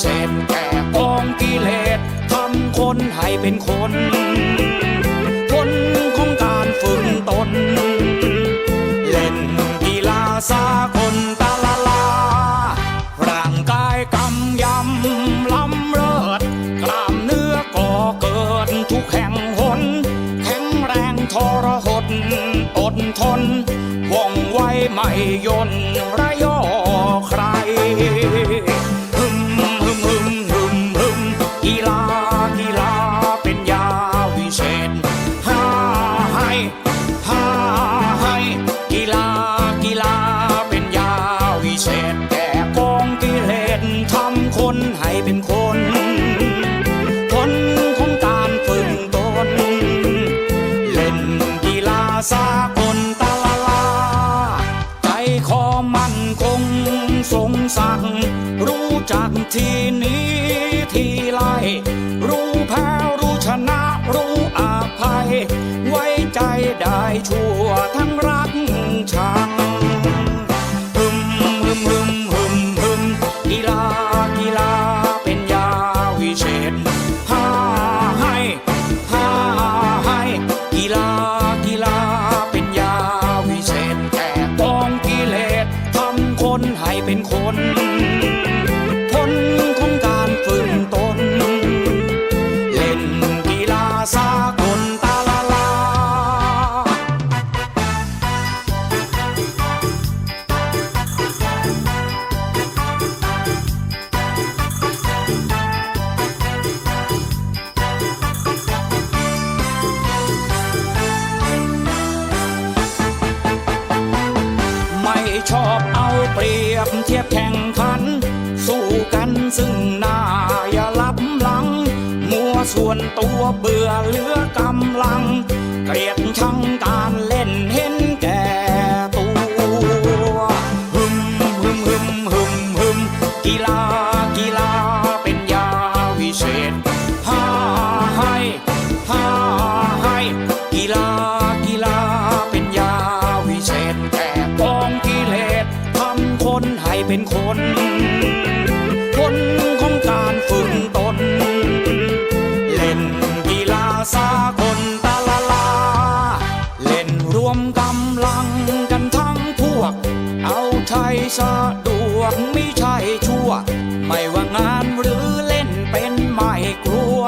เสพแก่กองกิเลสทำคนให้เป็นคน คนของการฝึกตน เล่นกีฬาสากลตาลาลา ร่างกายกำยำลำเลิศกล้ามเนื้อก่อเกิดทุกแห่งหน แข็งแรงทรหดอดทนว่องไวไม่ย่นระย ให้เป็นคนผลของการฝึกตน เล่นกีฬาสากลตาลาลา ใจคอมั่นคงสงสักรู้จักทีนี้ทีไรรู้แพ้รู้ชนะรู้อาภัย ไว้ใจได้ชั่วทั้งรักชังฮึมฮึมฮึมฮึมฮึมกีฬากีฬา อบเอาเปรียบเทียบแข่งขัน สู้กันซึ่งหน้าอย่าลับหลัง มัวส่วนตัวเบื่อเหลือกำลัง เกลียดชัง วมกำลังกันทั้งพวก เอาใช้สะดวกไม่ใช่ชั่ว ไม่ว่างานหรือเล่นเป็นไม่กลัว